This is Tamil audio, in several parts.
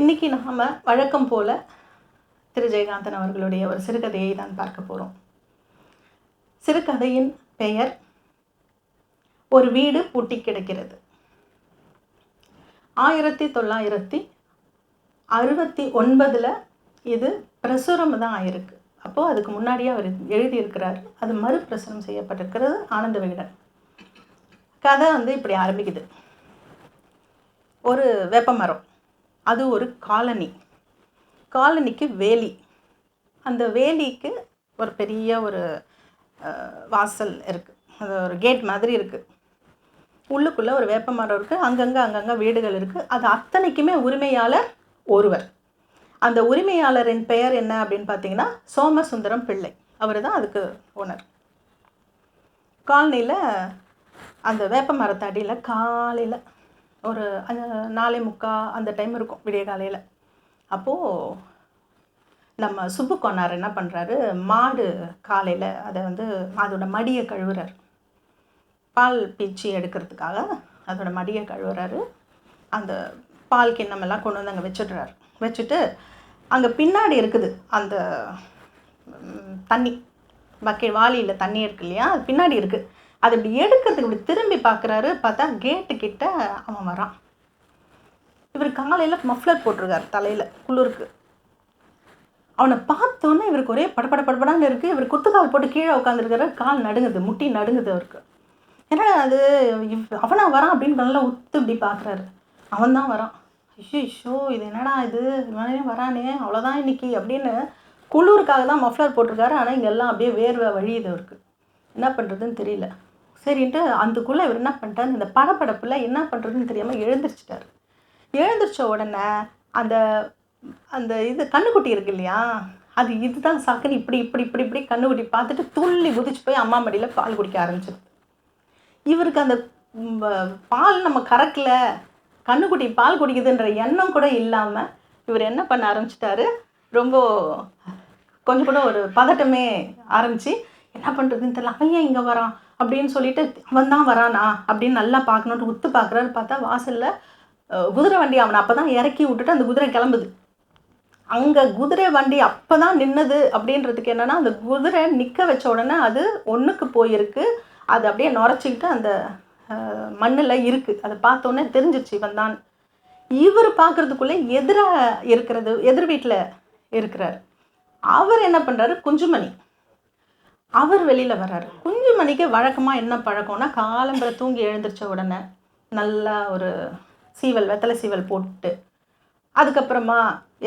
இன்றைக்கி நாம் வழக்கம் போல் திரு ஜெயகாந்தன் அவர்களுடைய ஒரு சிறுகதையை தான் பார்க்க போகிறோம் சிறுகதையின் பெயர் ஒரு வீடு பூட்டி கிடக்கிறது ஆயிரத்தி தொள்ளாயிரத்தி அறுபத்தி ஒன்பதில் இது பிரசுரம் தான் ஆயிருக்கு. அப்போது அதுக்கு முன்னாடியே அவர் எழுதியிருக்கிறார். அது மறுபிரசுரம் செய்யப்பட்டிருக்கிறது ஆனந்த விகடன். கதை வந்து இப்படி ஆரம்பிக்குது. ஒரு வேப்பமரம். அது ஒரு காலனி. காலனிக்கு வேலி. அந்த வேலிக்கு ஒரு பெரிய ஒரு வாசல் இருக்குது அது ஒரு கேட் மாதிரி இருக்குது உள்ளுக்குள்ளே ஒரு வேப்ப மரம் இருக்குது அங்கங்கே அங்கங்கே வீடுகள் இருக்குது அது அத்தனைக்குமே உரிமையாளர் ஒருவர். அந்த உரிமையாளரின் பெயர் என்ன அப்படின்னு பார்த்தீங்கன்னா சோமசுந்தரம் பிள்ளை. அவர் தான் அதுக்கு ஓனர். காலனியில் அந்த வேப்ப மரத்தடியில் காலையில் ஒரு நாலே முக்கா அந்த டைம் இருக்கும் விடிய காலையில் அப்போது நம்ம சுப்பு கொன்னார் என்ன பண்ணுறாரு மாடு காலையில் அதை வந்து அதோட மடியை கழுவுறார். பால் பீச்சி எடுக்கிறதுக்காக அதோட மடியை கழுவுறாரு. அந்த பால் கிண்ணமெல்லாம் கொண்டு வந்து அங்கே வச்சுடுறாரு. வச்சுட்டு அங்கே பின்னாடி இருக்குது அந்த தண்ணி. பக்கெட் வாளியில் தண்ணி இருக்கு இல்லையா? அது பின்னாடி இருக்குது அது இப்படி எடுக்கிறதுக்கு இப்படி திரும்பி பார்க்குறாரு பார்த்தா கேட்டு கிட்ட அவன் வரான். இவர் காலையில் மஃப்ளர் போட்டிருக்காரு தலையில் குளிருக்கு. அவனை பார்த்தோன்னே இவருக்கு ஒரே படபட படப்படான்னு இருக்குது இவர் குத்துக்கால் போட்டு கீழே உட்காந்துருக்காரு கால் நடுங்குது முட்டி நடுங்குது அவருக்கு. என்னடா அது இவ் அவனா வரான் அப்படின்னு நல்லா உத்து இப்படி பார்க்குறாரு. அவன் தான் வரான். ஐயோ இது என்னடா இது? இவனே வரானே அவ்வளோதான் இன்னைக்கு அப்படின்னு குளிருக்காக தான் மஃப்ளர் போட்டிருக்காரு. ஆனால் இங்கெல்லாம் அப்படியே வேர்வை வழியுது அவருக்கு. என்ன பண்ணுறதுன்னு தெரியல. சரின்ட்டு அதுக்குள்ளே இவர் என்ன பண்ணிட்டாரு? இந்த படப்படப்பில் என்ன பண்ணுறதுன்னு தெரியாமல் எழுந்திரிச்சிட்டாரு. எழுந்திரிச்ச உடனே அந்த அந்த இது கண்ணுக்குட்டி இருக்கு இல்லையா? அது இதுதான் சாக்குன்னு இப்படி இப்படி இப்படி இப்படி கண்ணுக்குட்டி பார்த்துட்டு துள்ளி குதிச்சு போய் அம்மா மடியில் பால் குடிக்க ஆரம்பிச்சிருது. இவருக்கு அந்த பால் நம்ம கறக்கல. கண்ணுக்குட்டி பால் குடிக்குதுன்ற எண்ணம் கூட இல்லாமல் இவர் என்ன பண்ண ஆரம்பிச்சிட்டாரு? ரொம்ப கொஞ்சம் கூட ஒரு பதட்டமே ஆரம்பித்து என்ன பண்ணுறதுன்னு தெரியல அவன் ஏன் இங்கே வரான்? அப்படின்னு சொல்லிட்டு அவன் தான் வரானா? அப்படின்னு நல்லா பார்க்கணுன்ட்டு உத்து பார்க்குறாரு. பார்த்தா வாசலில் குதிரை வண்டி அவனை அப்போ தான் இறக்கி விட்டுட்டு அந்த குதிரை கிளம்புது. அங்கே குதிரை வண்டி அப்போ தான் நின்னது அப்படின்றதுக்கு என்னென்னா அந்த குதிரை நிற்க வச்ச உடனே அது ஒன்றுக்கு போயிருக்கு. அது அப்படியே நுரைச்சிக்கிட்டு அந்த மண்ணில் இருக்குது அதை பார்த்தோன்னே தெரிஞ்சிச்சு இவன் தான். இவர் பார்க்குறதுக்குள்ளே எதிராக இருக்கிறது எதிர் வீட்டில் இருக்கிறார். அவர் என்ன பண்ணுறாரு குஞ்சுமணி. அவர் வெளியில் வர்றாரு. குஞ்சுமணிக்கு வழக்கமாக என்ன பழக்கம்னா காலம்பரை தூங்கி எழுந்திரிச்ச உடனே நல்லா ஒரு சீவல் வெத்தலை சீவல் போட்டு அதுக்கப்புறமா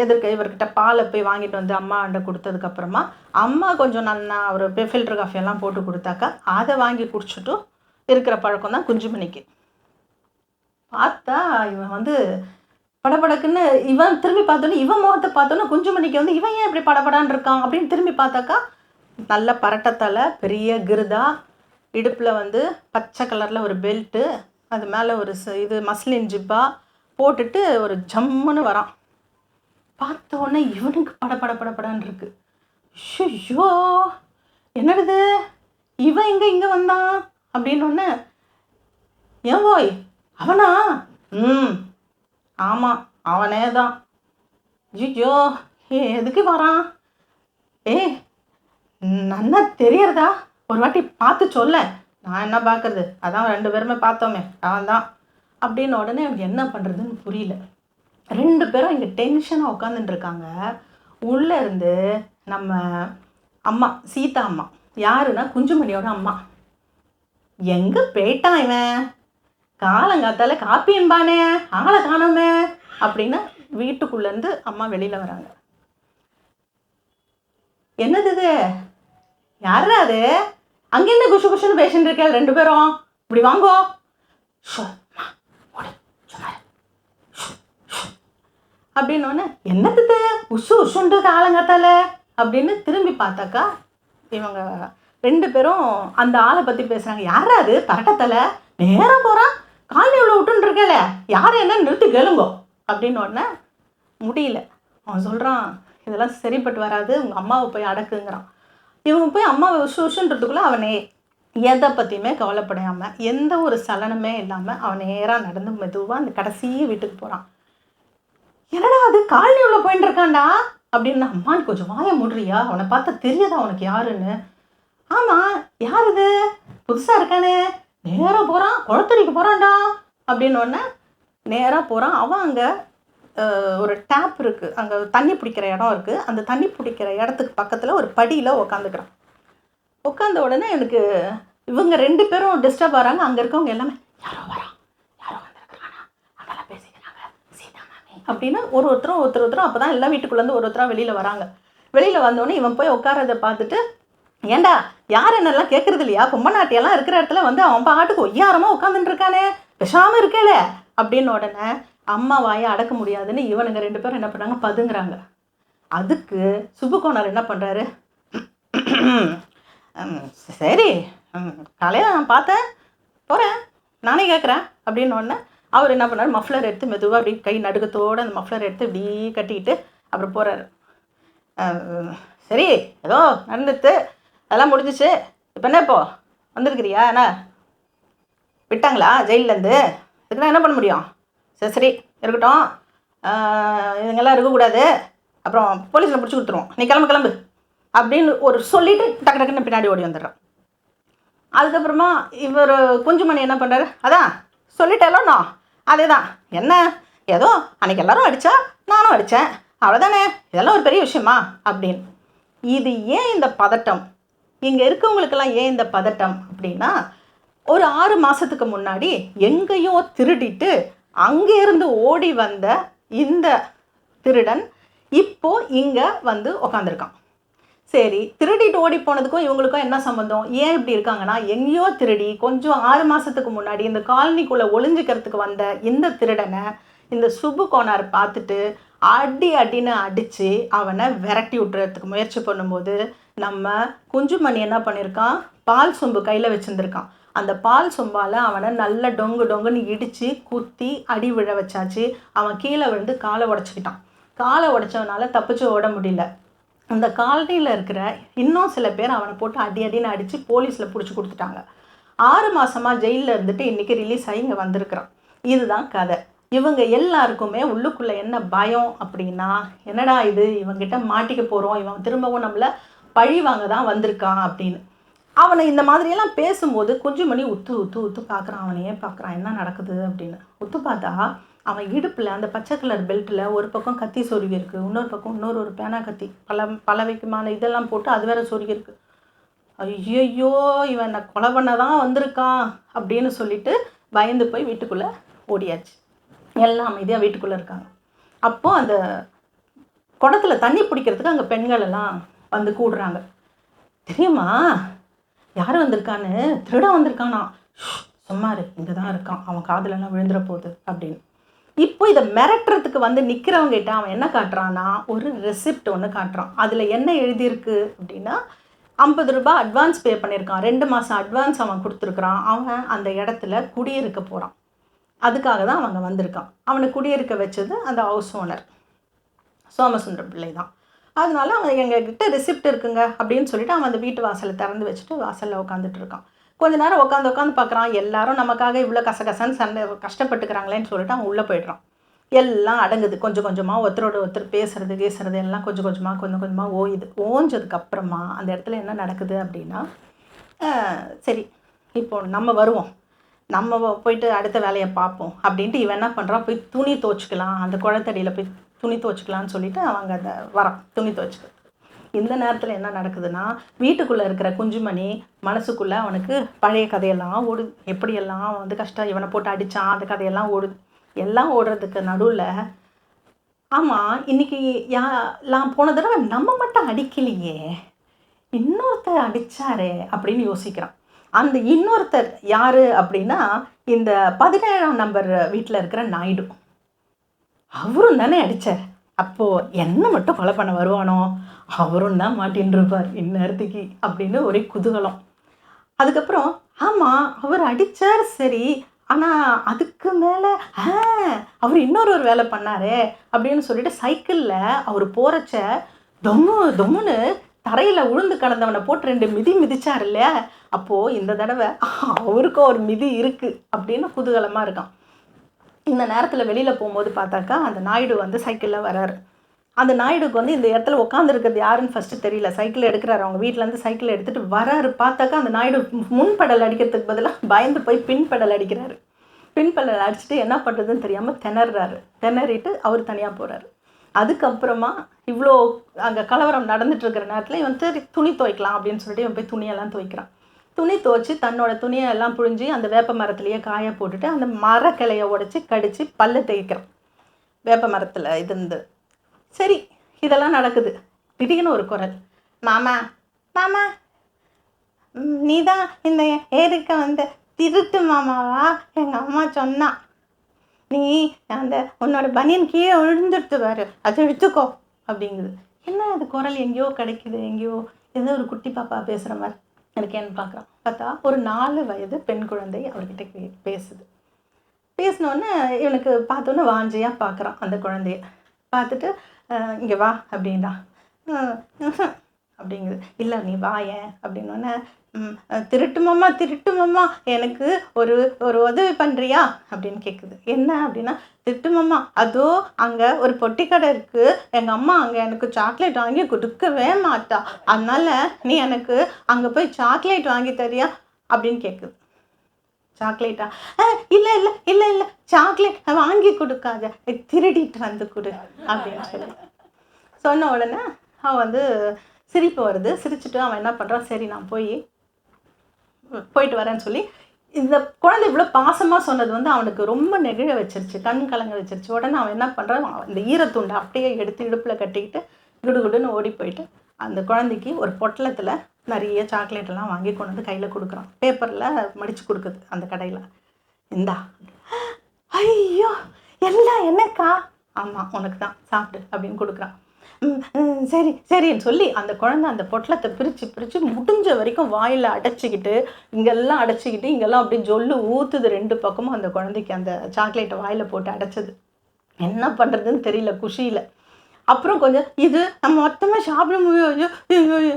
எதிர்க்க இவர்கிட்ட பாலை போய் வாங்கிட்டு வந்து அம்மா அண்டை கொடுத்ததுக்கப்புறமா அம்மா கொஞ்சம் நல்லா ஒரு ஃபில்டர் காஃபியெல்லாம் போட்டு கொடுத்தாக்கா அதை வாங்கி குடிச்சிட்டும் இருக்கிற பழக்கம் தான் குஞ்சுமணிக்கு. பார்த்தா இவன் வந்து படபடக்குன்னு இவன் திரும்பி பார்த்தோன்னே இவன் முகத்தை பார்த்தோன்னே குஞ்சுமணிக்கு வந்து இவன் ஏன் இப்படி படபடான்னு இருக்கான்? அப்படின்னு திரும்பி பார்த்தாக்கா நல்ல பரட்டத்தலை பெரிய கிருதா இடுப்பில் வந்து பச்சை கலரில் ஒரு பெல்ட்டு அது மேலே ஒரு ச- இது மஸ்லின் ஜிப்பா போட்டுட்டு ஒரு ஜம்முன்னு வரான். பார்த்த உடனே இவனுக்கு பட பட பட படன்னு இருக்கு. ஐயோ என்னது இவன் இங்கே இங்கே வந்தான்? அப்படின்னு ஏன் ஓய் அவனா? ம் ஆமாம் அவனே தான். ஐயோ ஏ எதுக்கு வரான்? ஏய் நன்னா தெரியறதா? ஒரு வாட்டி பார்த்து சொல்ல. நான் என்ன பார்க்கறது? அதான் ரெண்டு பேருமே பார்த்தோமே. அவன் தான் அப்படின்னு உடனே அவனுக்கு என்ன பண்ணுறதுன்னு புரியல. ரெண்டு பேரும் இங்கே டென்ஷனாக உட்காந்துட்டு இருக்காங்க. உள்ளே இருந்து நம்ம அம்மா சீதா அம்மா. யாருன்னா குஞ்சுமணியோட அம்மா. எங்கே போயிட்டான் இவன்? காலங்காத்தால காப்பி என்பானே? ஆளை காணோமே? அப்படின்னு வீட்டுக்குள்ளேருந்து அம்மா வெளியில் வராங்க. என்னது இது? யாரா அது? அங்கேருந்து குஷு குஷுன்னு பேசிட்டு இருக்கேன் ரெண்டு பேரும். இப்படி வாங்கோ. அப்படின்னு அம்மா, என்னது உஷு உஷுண்டு அப்படின்னு திரும்பி பார்த்தாக்கா இவங்க ரெண்டு பேரும் அந்த ஆளை பற்றி பேசுகிறாங்க யாரா அது? பரட்டத்தலை நேராக போகிறான் கால் இவ்வளோ விட்டுருக்கல யார் என்ன நிறுத்தி கேளுங்கோ. அப்படின்னு உடனே முடியல. அவன் சொல்கிறான் இதெல்லாம் சரிப்பட்டு வராது. உங்கள் அம்மாவை போய் அடக்குங்கிறான். இவங்க போய் அம்மாவை உஷு அவனே எதை பற்றியுமே கவலைப்படையாமல் எந்த ஒரு சலனமே இல்லாமல் அவன் நேராக நடந்து மெதுவாக அந்த கடைசி வீட்டுக்கு போகிறான் என்னடா அது? காலனி உள்ள போயிட்டு இருக்காண்டா அப்படின்னு அம்மான்னு கொஞ்சம் வாய முடுறியா? அவனை பார்த்தா தெரியாதா உனக்கு யாருன்னு? ஆமாம் யார் இது? புதுசாக இருக்கானே. நேராக போகிறான் குளத்தடிக்கு போகிறான்டா அப்படின்னு உடனே நேராக போகிறான் அவன் அங்கே ஒரு டேப் இருக்குது அங்கே தண்ணி பிடிக்கிற இடம் இருக்குது அந்த தண்ணி பிடிக்கிற இடத்துக்கு பக்கத்தில் ஒரு படியில் உக்காந்துக்கிறான். உட்காந்த உடனே எனக்கு இவங்க ரெண்டு பேரும் டிஸ்டர்ப் ஆகிறாங்க அங்கே இருக்கவங்க எல்லாமே யாரோ வரா? யாரோ வந்திருக்கிறானா? அங்கெல்லாம் பேசிக்கிறாங்க. சீதா மாமி. அப்படின்னு ஒரு ஒருத்தரும் ஒருத்தர் ஒருத்தரும் அப்போ தான் எல்லாம் வீட்டுக்குள்ளேருந்து ஒரு ஒருத்தராக வெளியில் வராங்க. வெளியில் வந்தோடனே இவன் போய் உட்காரதை பார்த்துட்டு ஏண்டா யார் என்னெல்லாம் கேட்குறது இல்லையா? பொம்மநாட்டியெல்லாம் இருக்கிற இடத்துல வந்து அவன் பாட்டுக்கு ஒய்யாரமாக உட்காந்துட்டு இருக்கானே. பேசாமல் இருக்கேல அப்படின்னு உடனே அம்மா வாயை அடக்க முடியாதுன்னு இவனுங்க ரெண்டு பேரும் என்ன பண்ணாங்க? பதுங்குறாங்க. அதுக்கு சுபுகோணர் என்ன பண்ணுறாரு சரி. காலையில் நான் பார்த்தேன். போகிறேன் நானே கேட்குறேன் அப்படின்னு உடனே அவர் என்ன பண்ணார்? மஃப்ளர் எடுத்து மெதுவாக அப்படி கை நடுக்கத்தோடு அந்த மஃப்ளர் எடுத்து இப்படி கட்டிக்கிட்டு அப்புறம் போகிறாரு சரி. ஏதோ நடந்துட்டு அதெல்லாம் முடிஞ்சிச்சு. இப்போ என்ன இப்போ? வந்திருக்கிறியா? என்ன? விட்டாங்களா? ஜெயிலேருந்து இதுக்குலாம் என்ன பண்ண முடியும்? சரி சரி இருக்கட்டும். இதுங்கெல்லாம் இருக்கக்கூடாது. அப்புறம் போலீஸில் பிடிச்சி கொடுத்துருவோம். நீ கிளம்பு கிளம்பு. அப்படின்னு ஒரு சொல்லிவிட்டு டக்கு டக்குன்னு பின்னாடி ஓடி வந்துடுறான். அதுக்கப்புறமா இவர் குஞ்சுமணி என்ன பண்ணுறாரு அதான் சொல்லிட்டேலோ அதே தான் என்ன? ஏதோ அன்றைக்கி எல்லோரும் அடித்தா நானும் அடித்தேன் அவ்வளோதானே இதெல்லாம் ஒரு பெரிய விஷயமா? அப்படின்னு. இது ஏன் இந்த பதட்டம்? இங்கே இருக்கவங்களுக்கெல்லாம் ஏன் இந்த பதட்டம்? அப்படின்னா ஒரு ஆறு மாதத்துக்கு முன்னாடி எங்கேயோ திருடிட்டு அங்கேருந்து ஓடி வந்த இந்த திருடன் இப்போ இங்கே வந்து உக்காந்துருக்கான். சரி திருடிட்டு ஓடி போனதுக்கும் இவங்களுக்கும் என்ன சம்மந்தம் ஏன் இப்படி இருக்காங்கன்னா எங்கேயோ திருடி கொஞ்சம் ஆறு மாதத்துக்கு முன்னாடி இந்த காலனிக்குள்ளே ஒளிஞ்சிக்கிறதுக்கு வந்த இந்த திருடனை இந்த சுப்பு கோனார் பார்த்துட்டு அடி அடின்னு அடித்து அவனை விரட்டி விட்டுறதுக்கு முயற்சி பண்ணும்போது நம்ம குஞ்சுமணி என்ன பண்ணியிருக்கான் பால் சொம்பு கையில் வச்சுருந்துருக்கான். அந்த பால் சொம்பால் அவனை நல்ல டொங்கு டொங்குன்னு இடித்து குத்தி அடி விழ வச்சாச்சு. அவன் கீழே விழுந்து காலை உடச்சிக்கிட்டான். காலை உடச்சவனால தப்பிச்சு ஓட முடியல. அந்த காலனியில் இருக்கிற இன்னும் சில பேர் அவனை போட்டு அடி அடின்னு அடித்து போலீஸில் பிடிச்சி கொடுத்துட்டாங்க. ஆறு மாதமாக ஜெயிலில் இருந்துட்டு இன்றைக்கி ரிலீஸ் ஆகி இங்கே வந்திருக்கிறான். இதுதான் கதை. இவங்க எல்லாருக்குமே உள்ளுக்குள்ளே என்ன பயம் அப்படின்னா என்னடா இது? இவங்கிட்ட மாட்டிக்க போகிறோம் இவன் திரும்பவும் நம்மளை பழி வாங்க தான் வந்திருக்கான் அப்படின்னு. அவனை இந்த மாதிரியெல்லாம் பேசும்போது குஞ்சுமணி உத்து உத்து உத்து பார்க்குறான். அவனையே பார்க்குறான்? என்ன நடக்குது அப்படின்னு. உத்து பார்த்தா அவன் இடுப்பில் அந்த பச்சை கலர் பெல்ட்டில் ஒரு பக்கம் கத்தி சொருகி இருக்குது இன்னொரு பக்கம் இன்னொரு ஒரு பேனா கத்தி. பல பலவைக்குமான இதெல்லாம் போட்டு அது வேற சொருகி இருக்கு. ஐயையோ இவன் என்னை கொலை பண்ண தான் வந்திருக்கான் அப்படின்னு சொல்லிட்டு பயந்து போய் வீட்டுக்குள்ளே ஓடியாச்சு. எல்லாம் அமைதியாக வீட்டுக்குள்ளே இருக்காங்க. அப்போது அந்த குடத்துல தண்ணி பிடிக்கிறதுக்கு அங்கே பெண்கள் எல்லாம் வந்து கூடுறாங்க. தெரியுமா? யார் வந்திருக்கான்னு திருடம் வந்திருக்கானா? ஷ், சும்மா இரு இங்கே தான் இருக்கான். அவன் காதலெல்லாம் விழுந்துற போகுது அப்படின்னு. இப்போ இதை மிரட்டுறதுக்கு வந்து நிற்கிறவங்ககிட்ட அவன் என்ன காட்டுறான்னா ஒரு ரெசிப்ட் ஒன்று காட்டுறான். அதில் என்ன எழுதியிருக்கு அப்படின்னா ஐம்பது ரூபாய் அட்வான்ஸ் பே பண்ணியிருக்கான். ரெண்டு மாதம் அட்வான்ஸ் அவன் கொடுத்துருக்குறான். அவன் அந்த இடத்துல குடியிருக்க போகிறான் அதுக்காக தான் அவங்க வந்திருக்கான். அவனை குடியிருக்க வச்சது அந்த ஹவுஸ் ஓனர் சோமசுந்தர பிள்ளை தான். அதனால அவன் எங்ககிட்ட ரிசிப்ட் இருக்குங்க அப்படின்னு சொல்லிட்டு அவன் அந்த வீட்டு வாசலை திறந்து வச்சுட்டு வாசலில் உட்காந்துட்டு இருக்கான். கொஞ்ச நேரம் உட்காந்து உட்காந்து பார்க்குறான் எல்லாரும் நமக்காக இவ்வளோ கசகசன்னு சண்டை கஷ்டப்பட்டுக்கிறாங்களேன்னு சொல்லிட்டு அவன் உள்ளே போயிடுறான். எல்லாம் அடங்குது. கொஞ்சம் கொஞ்சமாக ஒருத்தரோட ஒருத்தர் பேசுறது பேசுறது எல்லாம் கொஞ்சம் கொஞ்சமாக கொஞ்சம் கொஞ்சமாக ஓயுது. ஓஞ்சதுக்கப்புறமா அந்த இடத்துல என்ன நடக்குது அப்படின்னா சரி இப்போ நம்ம வருவோம். நம்ம போயிட்டு அடுத்த வேலையை பார்ப்போம் அப்படின்ட்டு இவன் என்ன பண்ணுறான் போய் துணி துவச்சிக்கலாம். அந்த குழந்தடியில் போய் துணி துவச்சிக்கலாம்னு சொல்லிட்டு அவங்க அந்த வரோம் துணி துவச்சிக்கிறது. இந்த நேரத்தில் என்ன நடக்குதுன்னா வீட்டுக்குள்ளே இருக்கிற குஞ்சுமணி மனசுக்குள்ளே அவனுக்கு பழைய கதையெல்லாம் ஓடுது. எப்படியெல்லாம் அவன் வந்து கஷ்டம் இவனை போட்டு அடித்தான் அந்த கதையெல்லாம் ஓடுது. எல்லாம் ஓடுறதுக்கு நடுவில் ஆமாம் இன்றைக்கி யா நான் போன தடவை நம்ம மட்டும் அடிக்கலையே இன்னொருத்தர் அடிச்சாரே அப்படின்னு யோசிக்கிறான். அந்த இன்னொருத்தர் யார் அப்படின்னா இந்த பதினேழாம் நம்பர் வீட்டில் இருக்கிற நாயுடு. அவரும் தானே அடித்தார் அப்போது என்ன மட்டும் கொலை பண்ண வருவானோ? அவரும் தான் மாட்டின்னு இருப்பார். இந்நேரத்துக்கு அப்படின்னு ஒரே குதூகலம். அதுக்கப்புறம் ஆமாம் அவர் அடித்தார் சரி. ஆனால் அதுக்கு மேலே ஆ அவர் இன்னொரு ஒரு வேலை பண்ணாரே அப்படின்னு சொல்லிட்டு சைக்கிளில் அவர் போகிறச்ச தொம்மு தொம்முன்னு தரையில் உளுந்து கடந்தவனை போட்டு ரெண்டு மிதி மிதிச்சார் இல்லையா? அப்போது இந்த தடவை அவருக்கும் ஒரு மிதி இருக்குது அப்படின்னு குதூகலமாக இருக்கான். இந்த நேரத்தில் வெளியில் போகும்போது பார்த்தாக்கா அந்த நாயுடு வந்து சைக்கிளில் வராரு. அந்த நாயுடுக்கு வந்து இந்த இடத்துல உட்காந்துருக்கிறது யாருன்னு ஃபஸ்ட்டு தெரியல. சைக்கிள் எடுக்கிறாரு. அவங்க வீட்டிலேருந்து சைக்கிள் எடுத்துகிட்டு வராரு. பார்த்தாக்கா அந்த நாயுடு முன்படல் அடிக்கிறதுக்கு பதிலாக பயந்து போய் பின்படல் அடிக்கிறாரு. பின்படல் அடிச்சுட்டு என்ன பண்ணுறதுன்னு தெரியாமல் திணறாரு. திணறிட்டு அவர் தனியாக போகிறாரு அதுக்கப்புறமா இவ்வளோ அங்கே கலவரம் நடந்துட்டு இருக்கிற நேரத்தில் இவன் சரி துணி துவைக்கலாம் அப்படின்னு சொல்லிட்டு இவன் போய் துணியெல்லாம் துவைக்கிறான். துணி துவைச்சி தன்னோட துணியை எல்லாம் புழிஞ்சு அந்த வேப்ப மரத்துலேயே காய போட்டுட்டு அந்த மரக்கிளையை உடச்சி கடித்து பல்ல தேய்க்கிறான் வேப்ப மரத்தில் இது இருந்து. சரி இதெல்லாம் நடக்குது. திடீர்னு ஒரு குரல். மாமா மாமா நீ தான் இந்த ஏரிக்க வந்து திருட்டு மாமாவா? எங்கள் அம்மா சொன்னா. நீ அந்த உன்னோட பனியன் கீழே விழுந்துடுத்து பாரு. அதை எடுத்துக்கோ அப்படிங்குது. என்ன அது குரல்? எங்கேயோ கிடைக்குது எங்கேயோ ஏதோ ஒரு குட்டி பாப்பா பேசுகிற மாதிரி. இருக்கேன்னு பார்க்குறான் பார்த்தா ஒரு நாலு வயது பெண் குழந்தை அவர்கிட்ட பே- பேசுது. பேசினோடனே இவனுக்கு பார்த்தோன்னே வாஞ்சையாக பார்க்குறான் அந்த குழந்தைய. பார்த்துட்டு இங்கே வா அப்படின்றான் அப்படிங்குது. இல்லை நீ வா ஏன் அப்படின்னோடனே "ம், திருட்டுமம்மா எனக்கு ஒரு ஒரு உதவி பண்ணுறியா அப்படின்னு கேட்குது என்ன அப்படின்னா திருட்டுமம்மா அதோ அங்கே ஒரு பொட்டி கடை இருக்குது எங்கள் அம்மா அங்கே எனக்கு சாக்லேட் வாங்கி கொடுக்கவே மாட்டா. அதனால் நீ எனக்கு அங்கே போய் சாக்லேட் வாங்கி தரியா? அப்படின்னு கேட்குது சாக்லேட்டா இல்லை இல்லை இல்லை இல்லை. சாக்லேட் வாங்கி கொடுக்காத. திருடிட்டு வந்து கொடு. அப்படின்னு சொல்லி. சொன்ன உடனே அவன் வந்து சிரிப்பு வருது. சிரிச்சுட்டு அவன் என்ன பண்ணுறான் சரி நான் போய் போயிட்டு வரேன்னு சொல்லி இந்த குழந்தை இவ்வளோ பாசமாக சொன்னது வந்து அவனுக்கு ரொம்ப நெகிழ வச்சிருச்சு கண் கலங்க வச்சிருச்சு. உடனே அவன் என்ன பண்ணுறான் இந்த ஈரத்துண்டை அப்படியே எடுத்து இடுப்பில் கட்டிக்கிட்டு குடுகுடுன்னு ஓடி போயிட்டு அந்த குழந்தைக்கு ஒரு பொட்டலத்தில் நிறைய சாக்லேட் எல்லாம் வாங்கி கொண்டு வந்து கையில் கொடுக்குறான். பேப்பரில் மடித்து கொடுக்குது அந்த கடையில். இந்தா. ஐயோ எல்லாம் என்னக்கா? ஆமாம் உனக்கு தான் சாப்பிடு அப்படின்னு கொடுக்குறான். சரி சரின்னு சொல்லி அந்த குழந்தை அந்த பொட்டலத்தை பிரித்து பிரித்து முடிஞ்ச வரைக்கும் வாயில் அடைச்சிக்கிட்டு இங்கெல்லாம் அடைச்சிக்கிட்டு இங்கெல்லாம் அப்படியே ஜொல்லு ஊற்றுது ரெண்டு பக்கமும் அந்த குழந்தைக்கு அந்த சாக்லேட்டை வாயில் போட்டு அடைச்சது. என்ன பண்ணுறதுன்னு தெரியல குஷியில். அப்புறம் கொஞ்சம் இது நம்ம மொத்தமாக சாப்பிட முடியும்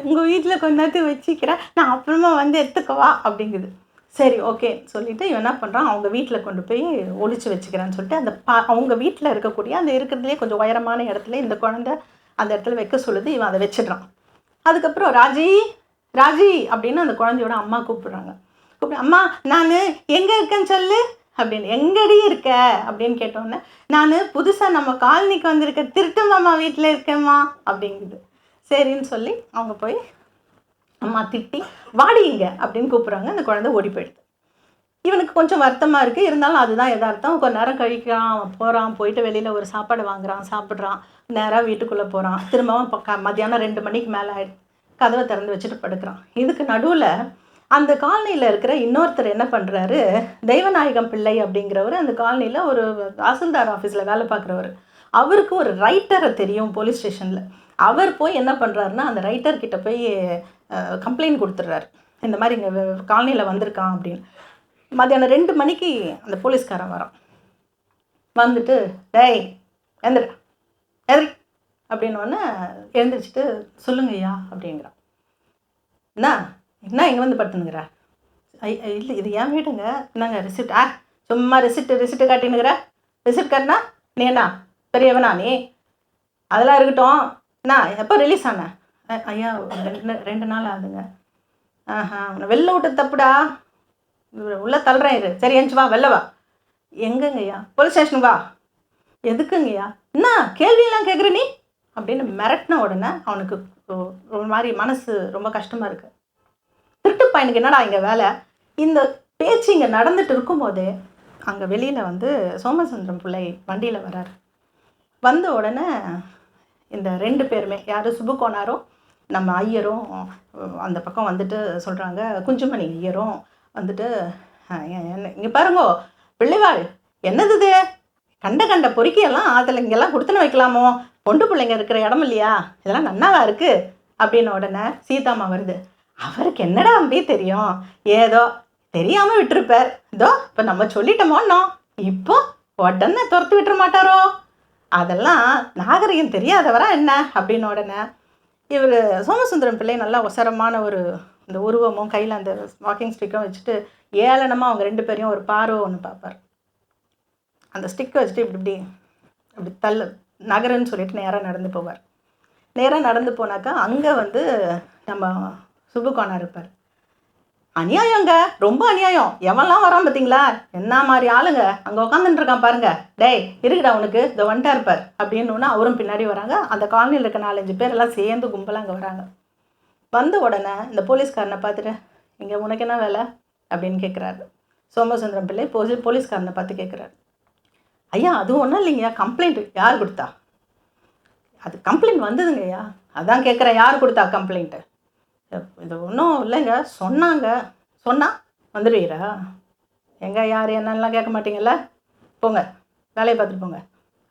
உங்கள் வீட்டில் கொஞ்ச வச்சுக்கிறேன் நான் அப்புறமா வந்து எடுத்துக்கவா அப்படிங்குது. சரி ஓகே சொல்லிட்டு இவன் என்ன பண்ணுறான் அவங்க வீட்டில் கொண்டு போய் ஒழிச்சு வச்சுக்கிறேன்னு சொல்லிட்டு அந்த பா அவங்க வீட்டில் இருக்கக்கூடிய அந்த இருக்கிறதுலே கொஞ்சம் உயரமான இடத்துல இந்த குழந்தை அந்த இடத்துல வைக்க சொல்லுது இவன் அதை வச்சிடுறான். அதுக்கப்புறம் ராஜி ராஜி அப்படின்னு அந்த குழந்தையோட அம்மா கூப்பிடுறாங்க. கூப்பிடு அம்மா நான் எங்கே இருக்கேன்னு சொல்லு அப்படின்னு எங்கடி இருக்க? அப்படின்னு கேட்டோன்னே நான் புதுசாக நம்ம காலனிக்கு வந்திருக்க திருட்டு மாமா வீட்டில் இருக்கேம்மா அப்படிங்குது. சரின்னு சொல்லி அவங்க போய் அம்மா திட்டி வாடிங்க அப்படின்னு கூப்பிட்றாங்க. அந்த குழந்தை ஓடி போயிடுது. இவனுக்கு கொஞ்சம் வருத்தமாக இருக்குது இருந்தாலும் அதுதான் எதார்த்தம் கொஞ்ச நேரம் கழிக்கிறான் போகிறான் போயிட்டு வெளியில் ஒரு சாப்பாடு வாங்குறான் சாப்பிட்றான். நேராக வீட்டுக்குள்ளே போகிறான் திரும்பவும் க மத்தியானம் ரெண்டு மணிக்கு மேலே ஆயிடு. கதவை திறந்து வச்சுட்டு படுக்கிறான். இதுக்கு நடுவில் அந்த காலனியில் இருக்கிற இன்னொருத்தர் என்ன பண்ணுறாரு தெய்வநாயகம் பிள்ளை அப்படிங்கிறவர் அந்த காலனியில் ஒரு தாசில்தார் ஆஃபீஸில் வேலை பார்க்குறவர். அவருக்கு ஒரு ரைட்டரை தெரியும் போலீஸ் ஸ்டேஷனில் அவர் போய் என்ன பண்ணுறாருன்னா அந்த ரைட்டர் கிட்ட போய் கம்ப்ளைண்ட் கொடுத்துட்றாரு. இந்த மாதிரி இங்கே காலனியில் வந்திருக்கான் அப்படின்னு. மத்தியானம் ரெண்டு மணிக்கு அந்த போலீஸ்காரன் வரான். வந்துட்டு டேய் எந்திர எதிரி அப்படின்னோடனே எழுந்திரிச்சிட்டு சொல்லுங்க ஐயா அப்படிங்கிறான். என்ன? என்ன இங்கே வந்து படுத்துனுங்கிற ஐ இல்லை இது ஏன் வீடுங்க. என்னங்க ரிசிப்ட் ஆ சும்மா ரிசிப்ட் ரிசிப்ட் காட்டினுங்கிற ரிசிப்ட் காட்டினா நீ என்ன? பெரியவனா நீ? அதெல்லாம் இருக்கட்டும். என்ன எப்போ ரிலீஸ் ஆன? ஐயா ரெண்டு ரெண்டு நாள் ஆகுதுங்க. ஆஹா உன்னை வெளில விட்டு தப்புடா. உள்ளே தள்ளுறேன் இரு. சரி எஞ்சி வா வெளில வா. எங்கங்கய்யா போலீஸ் ஸ்டேஷனுக்கு வா? எதுக்குங்கய்யா? என்ன கேள்வியெல்லாம் கேட்குற நீ? அப்படின்னு மிரட்டின உடனே அவனுக்கு ஒரு மாதிரி மனசு ரொம்ப கஷ்டமாக இருக்கு. திருட்டு பையனுக்கு என்னடா இங்கே வேலை? இந்த பேச்சு இங்கே நடந்துட்டு இருக்கும்போதே அங்கே வெளியில் வந்து சோமசுந்தரம் பிள்ளை வண்டியில் வராரு. வந்த உடனே இந்த ரெண்டு பேருமே யார் சுபுகோனாரும் நம்ம ஐயரும் அந்த பக்கம் வந்துட்டு சொல்கிறாங்க குஞ்சுமணி ஐயரும் வந்துட்டு என்ன இங்கே பாருங்கோ பிள்ளைவாள் என்னது இது? கண்ட கண்ட பொறுக்கியெல்லாம் அதில் இங்கெல்லாம் கொடுத்துன்னு வைக்கலாமோ? பொண்டு பிள்ளைங்க இருக்கிற இடம் இல்லையா? இதெல்லாம் நன்னாவா இருக்குது அப்படின்ன உடனே சீதாம்மா வருது. அவருக்கு என்னடா அம்பி தெரியும்? ஏதோ தெரியாமல் விட்டுருப்பார். இதோ இப்போ நம்ம சொல்லிட்டோமோன்னோ. இப்போ உடனே துரத்து விட்டுற மாட்டாரோ? அதெல்லாம் நாகரிகம் தெரியாதவரா என்ன? அப்படின்னு உடனே இவர் சோமசுந்தரம் பிள்ளை நல்லா ஒசரமான ஒரு இந்த உருவமும் கையில் அந்த வாக்கிங் ஸ்டிக்கும் வச்சுட்டு ஏளனமாக அவங்க ரெண்டு பேரையும் ஒரு பார்வை ஒன்று பார்ப்பார். அந்த ஸ்டிக்கை வச்சுட்டு இப்படி இப்படி அப்படி தள்ளு நகருன்னு சொல்லிட்டு நேராக நடந்து போவார். நேராக நடந்து போனாக்கா அங்கே வந்து நம்ம சுபுகோனா இருப்பார். அநியாயங்க ரொம்ப அநியாயம். எவன்லாம் வரான் பார்த்தீங்களா என்ன மாதிரி ஆளுங்க? அங்கே உட்காந்துட்டு இருக்கான் பாருங்க. டேய் இருக்குடா உனக்கு இந்த வந்துட்டா இருப்பார். அப்படின்னு அவரும் பின்னாடி வராங்க. அந்த காலனியில் இருக்க நாலஞ்சு பேர் எல்லாம் சேர்ந்து கும்பலாக அங்கே வராங்க. வந்த உடனே இந்த போலீஸ்காரனை பார்த்துட்டு இங்கே உனக்கு என்ன வேலை? அப்படின்னு கேட்குறாரு சோமசுந்தரம் பிள்ளை போலீஸ்காரனை பார்த்து கேட்குறாரு ஐயா அது ஒன்றும் இல்லைங்கய்யா கம்ப்ளைண்ட் யார் கொடுத்தா? அது கம்ப்ளைண்ட் வந்ததுங்கய்யா. அதான் கேட்குறேன் யார் கொடுத்தா கம்ப்ளைண்ட்டு இது ஒன்றும் இல்லைங்க சொன்னாங்க. சொன்னா வந்துடுவீரா? எங்க யார் என்னெல்லாம் கேட்க மாட்டீங்கல்ல? போங்க வேலையை பார்த்துட்டு போங்க.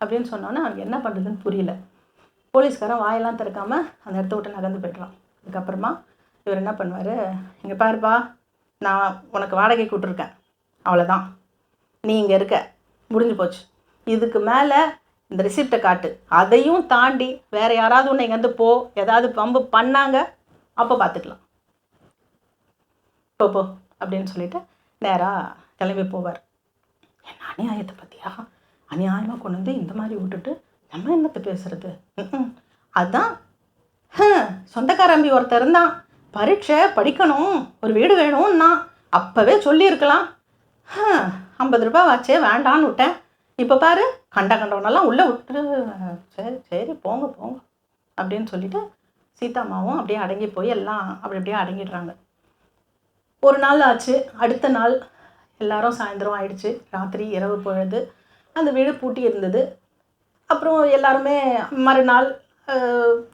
அப்படின்னு சொன்னோன்னே அவனுக்கு என்ன பண்ணுறதுன்னு புரியல. போலீஸ்காரன் வாயெல்லாம் திறக்காமல் அந்த இடத்த விட்டு நகர்ந்து போய்ட்றான். அதுக்கப்புறமா இவர் என்ன பண்ணுவார்? இங்கே பாருப்பா நான் உனக்கு வாடகை கூட்டிருக்கேன். அவ்வளோதான் நீ இங்கே இருக்க. முடிஞ்சு போச்சு. இதுக்கு மேலே இந்த ரிசிப்டை காட்டு. அதையும் தாண்டி வேறு யாராவது ஒன்று இங்கேருந்து போ ஏதாவது பம்பு பண்ணாங்க அப்போ பார்த்துக்கலாம் போ போ அப்படின்னு சொல்லிட்டு நேராக கிளம்பி போவார். என்ன அநியாயத்தை பற்றியா அநியாயமாக கொண்டு வந்து இந்த மாதிரி விட்டுட்டு நம்ம என்னத்தை பேசுறது? அதான். சொந்தக்காரம்பி ஒருத்தர் இருந்தான். பரீட்சை படிக்கணும். ஒரு வீடு வேணும்னா அப்போவே சொல்லியிருக்கலாம். ஹ. ஐம்பது ரூபாய் ஆச்சு வேண்டான்னு விட்டேன். இப்போ பாரு கண்ட கண்டவனெல்லாம் உள்ளே விட்டு சரி சரி போங்க போங்க அப்படின்னு சொல்லிட்டு சீதாமாவும் அப்படியே அடங்கி போய் எல்லாம் அப்படி அப்படியே அடங்கிடுறாங்க. ஒரு நாள் ஆச்சு. அடுத்த நாள் எல்லாரும் சாயந்தரம் ஆயிடுச்சு. ராத்திரி இரவு பொழுது. அந்த வீடு பூட்டி இருந்தது. அப்புறம் எல்லாருமே மறுநாள்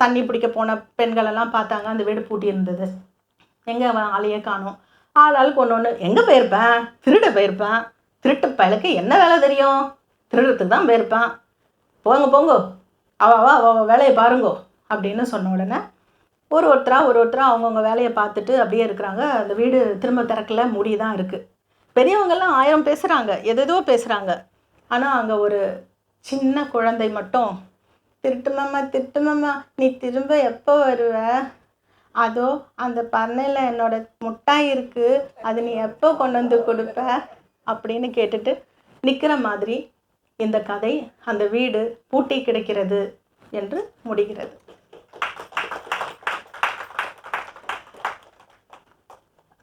தண்ணி பிடிக்க போன பெண்களெல்லாம் பார்த்தாங்க. அந்த வீடு பூட்டி இருந்தது. எங்கே அவன் ஆளையே காணோம். ஆள் ஆளுக்கு ஒன்று ஒன்று எங்கே போயிருப்பேன் திருட போயிருப்பேன் திருட்டு பயலுக்கு என்ன வேலை தெரியும்? திருடுறதுக்கு தான் போயிருப்பான். போங்க போங்க. அவள் அவ வேலையை பாருங்கோ அப்படின்னு சொன்ன உடனே ஒரு ஒருத்தராக ஒரு ஒருத்தராக அவங்கவுங்க வேலையை பார்த்துட்டு அப்படியே இருக்கிறாங்க. அந்த வீடு திரும்ப திறக்கல மூடி தான் இருக்குது பெரியவங்கெல்லாம் ஆயிரம் பேசுகிறாங்க எதேதோ பேசுகிறாங்க ஆனால் அங்கே ஒரு சின்ன குழந்தை மட்டும் திருட்டுமாம்மா திருட்டுமாம்மா நீ திரும்ப எப்போ வருவ? அதோ அந்த பண்ணையில் என்னோட முட்டாய் இருக்குது அது நீ எப்போ கொண்டு வந்து கொடுப்ப? அப்படின்னு கேட்டுட்டு நிற்கிற மாதிரி இந்த கதை அந்த வீடு பூட்டி கிடைக்கிறது என்று முடிகிறது.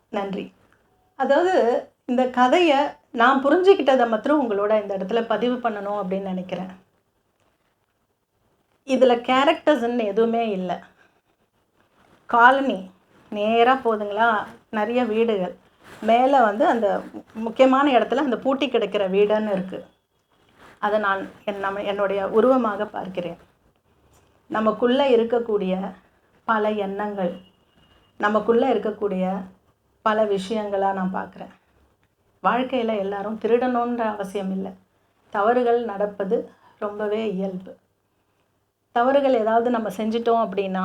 நன்றி. அதாவது இந்த கதையை நான் புரிஞ்சுக்கிட்டதை மாத்திரம் உங்களோட இந்த இடத்துல பதிவு பண்ணணும் அப்படின்னு நினைக்கிறேன். இதில் கேரக்டர்ஸ்ன்னு எதுவுமே இல்லை. காலனி நேராக போதுங்களா? நிறைய வீடுகள். மேலே வந்து அந்த முக்கியமான இடத்துல அந்த பூட்டி கிடக்கிற வீடுன்னு இருக்குது அதை நான் என் நம்ம என்னுடைய உருவமாக பார்க்கிறேன். நமக்குள்ளே இருக்கக்கூடிய பல எண்ணங்கள் நமக்குள்ளே இருக்கக்கூடிய பல விஷயங்களாக நான் பார்க்குறேன். வாழ்க்கையில் எல்லாரும் திருடணுன்ற அவசியம் இல்லை. தவறுகள் நடப்பது ரொம்பவே இயல்பு. தவறுகள் ஏதாவது நம்ம செஞ்சிட்டோம் அப்படின்னா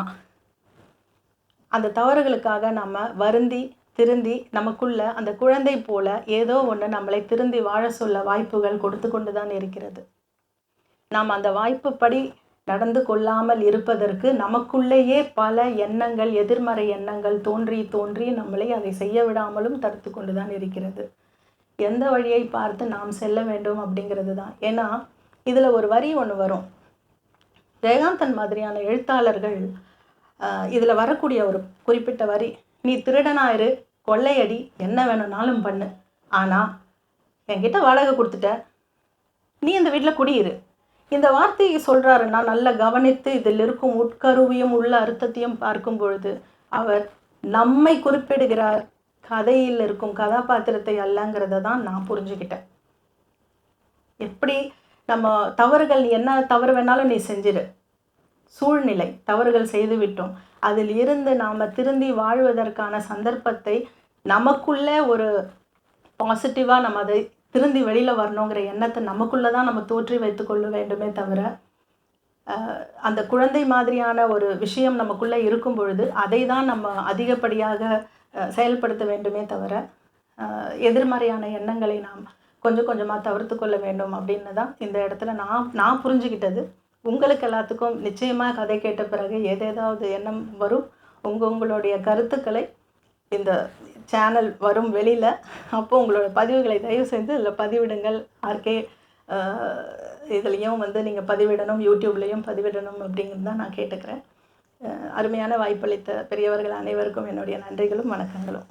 அந்த தவறுகளுக்காக நம்ம வருந்தி திருந்தி நமக்குள்ள அந்த குழந்தை போல ஏதோ ஒன்று நம்மளை திருந்தி வாழ சொல்ல வாய்ப்புகள் கொடுத்து கொண்டு தான் இருக்கிறது. நாம் அந்த வாய்ப்புப்படி நடந்து கொள்ளாமல் இருப்பதற்கு நமக்குள்ளேயே பல எண்ணங்கள் எதிர்மறை எண்ணங்கள் தோன்றி தோன்றி நம்மளை அதை செய்ய விடாமலும் தடுத்து கொண்டு தான் இருக்கிறது. எந்த வழியை பார்த்து நாம் செல்ல வேண்டும் அப்படிங்கிறது தான் ஏன்னா இதில் ஒரு வரி ஒன்று வரும். ஜெயகாந்தன் மாதிரியான எழுத்தாளர்கள் இதில் வரக்கூடிய ஒரு குறிப்பிட்ட வரி நீ திருடனாயிரு கொள்ளையடி என்ன வேணும்னாலும் பண்ணு. ஆனால் என்கிட்ட வாடகை கொடுத்துட்ட. நீ இந்த வீட்டில் குடியிரு. இந்த வார்த்தையை சொல்கிறாருன்னா நல்லா கவனித்து இதில் இருக்கும் உட்கருவியும் உள்ள அர்த்தத்தையும் பார்க்கும் பொழுது அவர் நம்மை குறிப்பிடுகிறார். கதையில் இருக்கும் கதாபாத்திரத்தை அல்லங்கிறத தான் நான் புரிஞ்சுக்கிட்டேன். எப்படி நம்ம தவறுகள் என்ன தவறு வேணாலும் நீ செஞ்சிரு. சூழ்நிலை தவறுகள் செய்துவிட்டோம். அதில் இருந்து நாம் திருந்தி வாழ்வதற்கான சந்தர்ப்பத்தை நமக்குள்ளே ஒரு பாசிட்டிவாக நம்ம அதை திருந்தி வெளியில் வரணுங்கிற எண்ணத்தை நமக்குள்ளே தான் நம்ம தோற்றி வைத்துக்கொள்ள வேண்டுமே தவிர அந்த குழந்தை மாதிரியான ஒரு விஷயம் நமக்குள்ளே இருக்கும் பொழுது அதை தான் நம்ம அதிகப்படியாக செயல்படுத்த வேண்டுமே தவிர எதிர்மறையான எண்ணங்களை நாம் கொஞ்சம் கொஞ்சமாக தவிர்த்து கொள்ள வேண்டும் அப்படின்னு தான் இந்த இடத்துல நான் நான் புரிஞ்சுக்கிட்டது உங்களுக்கு எல்லாத்துக்கும் நிச்சயமாக கதை கேட்ட பிறகு ஏதேதாவது எண்ணம் வரும். உங்கள் உங்களுடைய கருத்துக்களை இந்த சேனல் வரும் வெளியில். அப்போது உங்களோட பதிவுகளை தயவு செய்து இதில் பதிவிடுங்கள். ஆர்கே இதுலேயும் வந்து நீங்கள் பதிவிடணும் யூடியூப்லேயும் பதிவிடணும் அப்படிங்கிறது தான் நான் கேட்டுக்கிறேன். அருமையான வாய்ப்பளித்த பெரியவர்கள் அனைவருக்கும் என்னுடைய நன்றிகளும் வணக்கங்களும்.